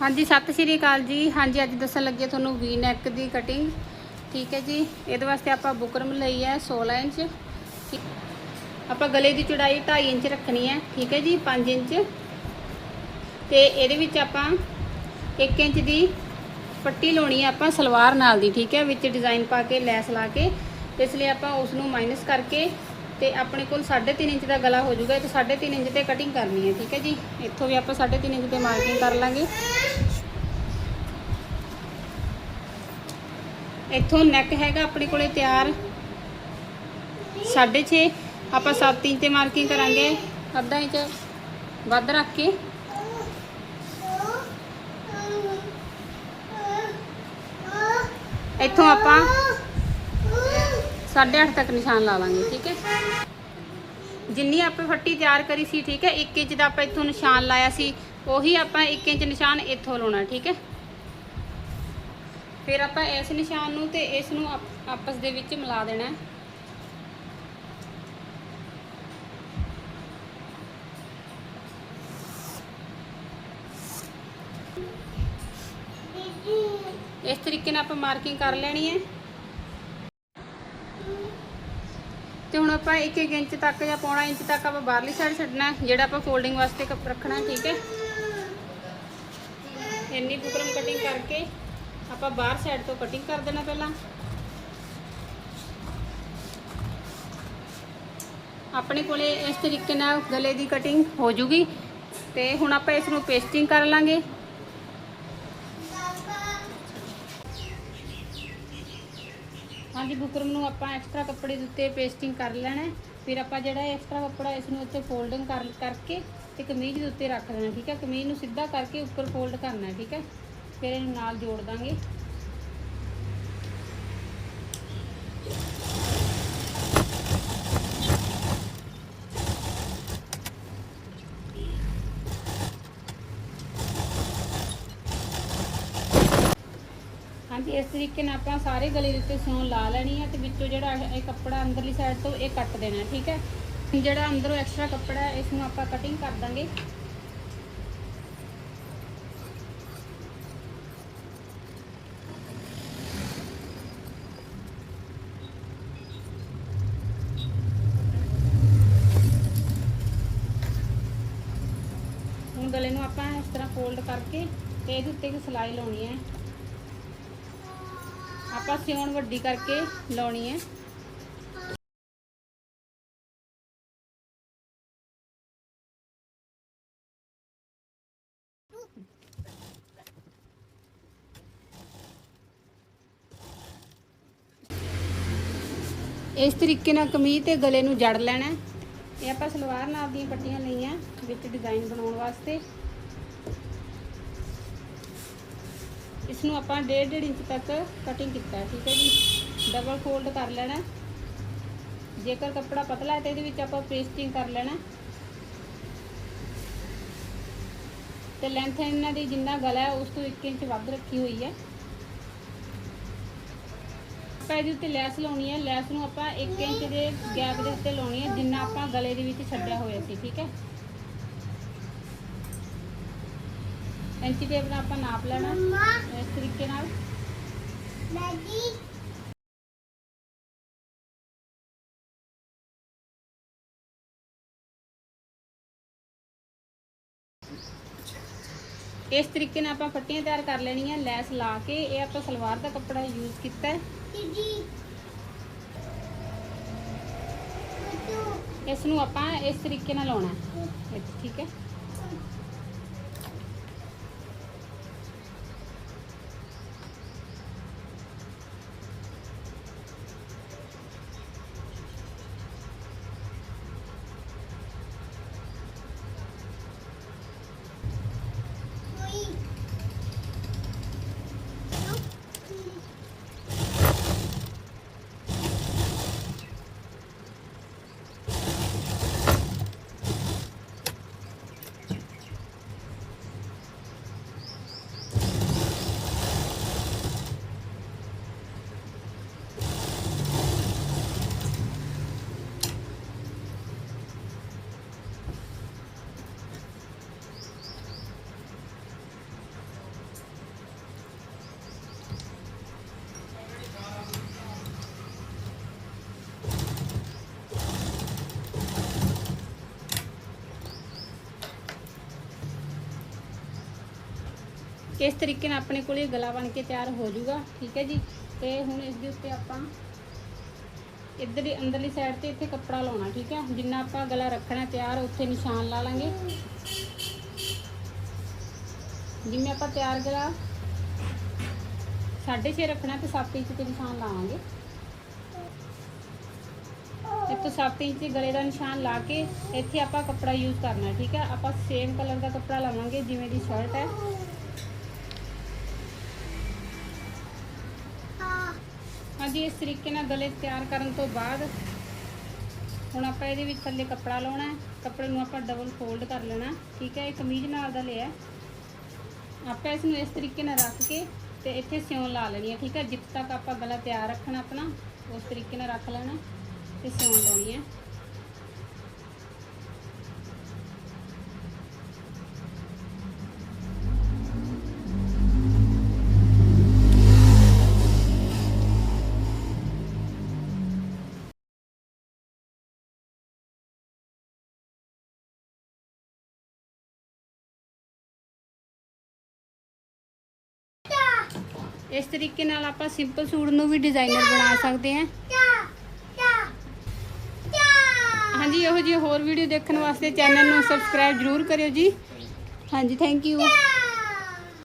ਹਾਂਜੀ, ਸਤਿ ਸ਼੍ਰੀ ਅਕਾਲ ਜੀ। ਹਾਂਜੀ, ਅੱਜ ਦੱਸਣ ਲੱਗੇ ਤੁਹਾਨੂੰ ਵੀ ਨੈਕ ਦੀ ਕਟਿੰਗ ਠੀਕ ਹੈ ਜੀ। ਇਹਦੇ ਵਾਸਤੇ ਆਪਾਂ ਬੁਕਰਮ ਲਈ ਹੈ 16 ਇੰਚ। ਆਪਾਂ ਗਲੇ ਦੀ ਚੌੜਾਈ 2.5 ਇੰਚ ਰੱਖਣੀ ਹੈ। ਠੀਕ ਹੈ ਜੀ 5 ਇੰਚ। ਤੇ ਇਹਦੇ ਵਿੱਚ ਆਪਾਂ 1 ਇੰਚ ਦੀ ਪੱਟੀ ਲਾਉਣੀ ਹੈ ਆਪਾਂ ਸਲਵਾਰ ਨਾਲ ਦੀ। ਠੀਕ ਹੈ, ਵਿੱਚ ਡਿਜ਼ਾਈਨ ਪਾ ਕੇ, ਲੈਸ ਲਾ ਕੇ। ਇਸ ਲਈ ਆਪਾਂ ਉਸ ਨੂੰ ਮਾਈਨਸ ਕਰਕੇ ਤੇ ਆਪਣੇ ਕੋਲ 3.5 ਇੰਚ ਦਾ ਗਲਾ ਹੋ ਜਾਊਗਾ ਤੇ 3.5 ਇੰਚ ਤੇ ਕਟਿੰਗ ਕਰਨੀ ਹੈ, ਠੀਕ ਹੈ ਜੀ? ਇੱਥੋਂ ਵੀ ਆਪਾਂ 3.5 ਇੰਚ ਤੇ ਮਾਰਕਿੰਗ ਕਰ ਲਾਂਗੇ। ਇੱਥੋਂ ਨੈਕ ਹੈਗਾ ਆਪਣੇ ਕੋਲੇ ਤਿਆਰ 6.5 ਆਪਾਂ 7 ਇੰਚ ਤੇ ਮਾਰਕਿੰਗ ਕਰਾਂਗੇ, ਅੱਧਾ ਇੰਚ ਵੱਧ ਰੱਖ ਕੇ। ਇੱਥੋਂ ਆਪਾਂ 8.5 ਤੱਕ ਨਿਸ਼ਾਨ ਲਾ ਲਾਂਗੇ, ਠੀਕ ਹੈ? ਜਿੰਨੀ ਆਪਾਂ ਫੱਟੀ ਤਿਆਰ ਕਰੀ ਸੀ, ਠੀਕ ਹੈ 1 ਇੰਚ ਦਾ ਆਪਾਂ ਇੱਥੋਂ ਨਿਸ਼ਾਨ ਲਾਇਆ ਸੀ, ਉਹੀ ਆਪਾਂ 1 ਇੰਚ ਨਿਸ਼ਾਨ ਇੱਥੋਂ ਲਾਉਣਾ, ਠੀਕ ਹੈ? ਫਿਰ ਆਪਾਂ ਇਸ ਨਿਸ਼ਾਨ ਨੂੰ ਤੇ ਇਸ ਨੂੰ ਆਪਸ ਦੇ ਵਿੱਚ ਮਿਲਾ ਦੇਣਾ। ਹੈ। ਇਸ ਤਰੀਕੇ ਨਾਲ ਆਪਾਂ ਮਾਰਕਿੰਗ ਕਰ ਲੈਣੀ ਹੈ। ਤੇ ਹੁਣ ਆਪਾਂ 1-1 ਇੰਚ ਤੱਕ ਜਾਂ ਪੌਣਾ ਇੰਚ ਤੱਕ ਆਪਾਂ ਬਾਹਰਲੀ ਸਾਈਡ ਛੱਡਣਾ, ਜਿਹੜਾ ਆਪਾਂ ਫੋਲਡਿੰਗ ਵਾਸਤੇ ਕੱਪ ਰੱਖਣਾ, ਠੀਕ ਹੈ? ਇੰਨੀ ਬੁਕਰਮ ਕਟਿੰਗ ਕਰਕੇ ਆਪਾਂ ਬਾਹਰ ਸਾਈਡ ਤੋਂ ਕਟਿੰਗ ਕਰ ਦੇਣਾ ਪਹਿਲਾਂ। ਆਪਣੇ ਕੋਲੇ ਇਸ ਤਰੀਕੇ ਨਾਲ ਗਲੇ ਦੀ ਕਟਿੰਗ ਹੋ ਜੂਗੀ ਤੇ ਹੁਣ ਆਪਾਂ ਇਸ ਨੂੰ ਪੇਸਟਿੰਗ ਕਰ ਲਾਂਗੇ। ਹਾਂਜੀ ਬੁਕਰਮ ਨੂੰ ਆਪਾਂ ਐਕਸਟਰਾ ਕੱਪੜੇ ਦੇ ਉੱਤੇ ਪੇਸਟਿੰਗ ਕਰ ਲੈਣਾ ਫਿਰ ਆਪਾਂ ਜਿਹੜਾ ਐਕਸਟਰਾ ਕੱਪੜਾ ਇਸ ਨੂੰ ਉੱਤੇ ਫੋਲਡਿੰਗ ਕਰ, ਕਰਕੇ ਤੇ ਕਮੀਜ਼ ਦੇ ਉੱਤੇ ਰੱਖ ਦੇਣਾ, ਠੀਕ ਹੈ? ਕਮੀਜ਼ ਨੂੰ ਸਿੱਧਾ ਕਰਕੇ ਉੱਪਰ ਫੋਲਡ ਕਰਨਾ ਠੀਕ ਹੈ? ਫਿਰ ਇਹਨੂੰ ਨਾਲ ਜੋੜ ਦਾਂਗੇ। ਇਸ ਤਰੀਕੇ ਨਾਲ ਆਪਾਂ ਸਾਰੇ ਗਲੇ ਦੇ ਉੱਤੇ ਸਿਉਣ ਲਾ ਲੈਣੀ ਹੈ ਤੇ ਵਿੱਚੋਂ ਜਿਹੜਾ ਇਹ ਕੱਪੜਾ ਅੰਦਰਲੀ ਸਾਈਡ ਤੋਂ ਇਹ ਕੱਟ ਦੇਣਾ, ਠੀਕ ਹੈ? ਜਿਹੜਾ ਅੰਦਰੋਂ ਐਕਸਟਰਾ ਕੱਪੜਾ ਹੈ, ਇਸ ਨੂੰ ਆਪਾਂ ਕਟਿੰਗ ਕਰ ਦਾਂਗੇ। ਹੁਣ ਗਲੇ ਨੂੰ ਆਪਾਂ ਇਸ ਤਰ੍ਹਾਂ ਫੋਲਡ ਕਰਕੇ ਤੇ ਇਹਦੇ ਉੱਤੇ ਇੱਕ ਸਿਲਾਈ ਲਾਉਣੀ ਹੈ। ਆਪਾਂ ਸਿਉਣ ਵੱਡੀ ਕਰਕੇ ਲਾਉਣੀ ਹੈ। ਇਸ ਤਰੀਕੇ ਨਾਲ ਕਮੀਜ਼ ਤੇ ਗਲੇ ਨੂੰ ਜੜ ਲੈਣਾ ਇਹ ਆਪਾਂ ਸਲਵਾਰ ਨਾਲ ਦੀਆਂ ਪੱਟੀਆਂ ਲਈਆਂ, ਵਿੱਚ ਡਿਜ਼ਾਈਨ ਬਣਾਉਣ ਵਾਸਤੇ। ਇਸ ਨੂੰ ਆਪਾਂ 1.5 ਇੰਚ ਤੱਕ ਕਟਿੰਗ ਕੀਤਾ ਠੀਕ ਹੈ ਜੀ। ਡਬਲ ਫੋਲਡ ਕਰ ਲੈਣਾ ਜੇਕਰ ਕੱਪੜਾ ਪਤਲਾ ਹੈ ਤੇ ਇਹਦੇ ਵਿੱਚ ਆਪਾਂ ਪੇਸਟਿੰਗ ਕਰ ਲੈਣਾ ਹੈ। ਤੇ ਲੈਂਥ ਇਹਨਾਂ ਦੀ ਜਿੰਨਾ ਗਲਾ ਹੈ, ਉਸ ਤੋਂ 1 ਇੰਚ ਵੱਧ ਰੱਖੀ ਹੋਈ ਹੈ। ਆਪਾਂ ਇਹਦੇ ਉੱਤੇ ਲੈਸ ਲਾਉਣੀ ਹੈ। ਲੈਸ ਨੂੰ ਆਪਾਂ 1 ਇੰਚ ਦੇ ਗੈਪ ਦੇ ਉੱਤੇ ਲਾਉਣੀ ਹੈ, ਜਿੰਨਾ ਆਪਾਂ ਗਲੇ ਦੇ ਵਿੱਚ ਛੱਡਿਆ ਹੋਇਆ ਸੀ, ਠੀਕ ਹੈ। ਇੰਚੀ ਟੇਪ ਨਾਲ ਆਪਾਂ ਨਾਪ ਲੈਣਾ ਇਸ ਤਰੀਕੇ ਨਾਲ। ਇਸ ਤਰੀਕੇ ਨਾਲ ਆਪਾਂ ਪੱਟੀਆਂ ਤਿਆਰ ਕਰ ਲੈਣੀਆਂ ਲੈਸ ਲਾ ਕੇ ਇਹ ਆਪਾਂ ਸਲਵਾਰ ਦਾ ਕੱਪੜਾ ਯੂਜ਼ ਕੀਤਾ ਹੈ। ਇਸ ਨੂੰ ਆਪਾਂ ਇਸ ਤਰੀਕੇ ਨਾਲ ਲਾਉਣਾ ਹੈ। ਠੀਕ ਹੈ। ਇਸ ਤਰੀਕੇ ਨਾਲ ਆਪਣੇ ਕੋਲ ਇਹ ਗਲਾ ਬਣ ਕੇ ਤਿਆਰ ਹੋ ਜਾਊਗਾ, ਠੀਕ ਹੈ ਜੀ? ਤੇ ਹੁਣ ਇਸ ਦੇ ਉੱਤੇ ਆਪਾਂ ਇੱਧਰ ਦੀ ਅੰਦਰਲੀ ਸਾਈਡ ਤੇ ਇੱਥੇ ਕੱਪੜਾ ਲਾਉਣਾ, ਠੀਕ ਹੈ? ਜਿੰਨਾ ਆਪਾਂ ਗਲਾ ਰੱਖਣਾ ਤਿਆਰ, ਉੱਥੇ ਨਿਸ਼ਾਨ ਲਾ ਲਾਂਗੇ। ਜਿਵੇਂ ਆਪਾਂ ਤਿਆਰ ਗਲਾ 6.5 ਰੱਖਣਾ ਤੇ 7 ਇੰਚ ਤੇ ਨਿਸ਼ਾਨ ਲਾਵਾਂਗੇ। ਇੱਥੋਂ 7 ਇੰਚ ਦੇ ਗਲੇ ਦਾ ਨਿਸ਼ਾਨ ਲਾ ਕੇ ਇੱਥੇ ਆਪਾਂ ਕੱਪੜਾ ਯੂਜ਼ ਕਰਨਾ, ਠੀਕ ਹੈ? ਆਪਾਂ ਸੇਮ ਕਲਰ ਦਾ ਕੱਪੜਾ ਲਾਵਾਂਗੇ, ਜਿਵੇਂ ਦੀ ਸ਼ਰਟ ਹੈ। ਹਾਂਜੀ, ਇਸ ਤਰੀਕੇ ਨਾਲ ਗਲੇ ਤਿਆਰ ਕਰਨ ਤੋਂ ਬਾਅਦ ਹੁਣ ਆਪਾਂ ਇਹਦੇ ਵਿੱਚ ਥੱਲੇ ਕੱਪੜਾ ਲਾਉਣਾ ਹੈ। ਕੱਪੜੇ ਨੂੰ ਆਪਾਂ ਡਬਲ ਫੋਲਡ ਕਰ ਲੈਣਾ ਠੀਕ ਹੈ, ਇਹ ਕਮੀਜ਼ ਨਾਲ ਦਾ ਲਿਆ ਆਪਾਂ ਇਸ ਨੂੰ ਇਸ ਤਰੀਕੇ ਨਾਲ ਰੱਖ ਕੇ ਤੇ ਇੱਥੇ ਸਿਉਂ ਲਾ ਲੈਣੀ ਹੈ। ਠੀਕ ਹੈ, ਜਿੱਥੇ ਤੱਕ ਆਪਾਂ ਗਲਾ ਤਿਆਰ ਰੱਖਣਾ ਆਪਣਾ, ਉਸ ਤਰੀਕੇ ਨਾਲ ਰੱਖ ਲੈਣਾ ਤੇ ਸਿਉਂ ਲਾਉਣੀ ਹੈ। ਇਸ ਤਰੀਕੇ ਨਾਲ ਆਪਾਂ ਸਿੰਪਲ ਸੂਟ ਨੂੰ ਵੀ ਡਿਜ਼ਾਈਨਰ ਬਣਾ ਸਕਦੇ ਹਾਂ। ਹਾਂਜੀ, ਇਹੋ ਜਿਹੀ ਹੋਰ ਵੀਡੀਓ ਦੇਖਣ ਵਾਸਤੇ ਚੈਨਲ ਨੂੰ ਸਬਸਕ੍ਰਾਈਬ ਜ਼ਰੂਰ ਕਰਿਓ ਜੀ। ਹਾਂਜੀ ਥੈਂਕ ਯੂ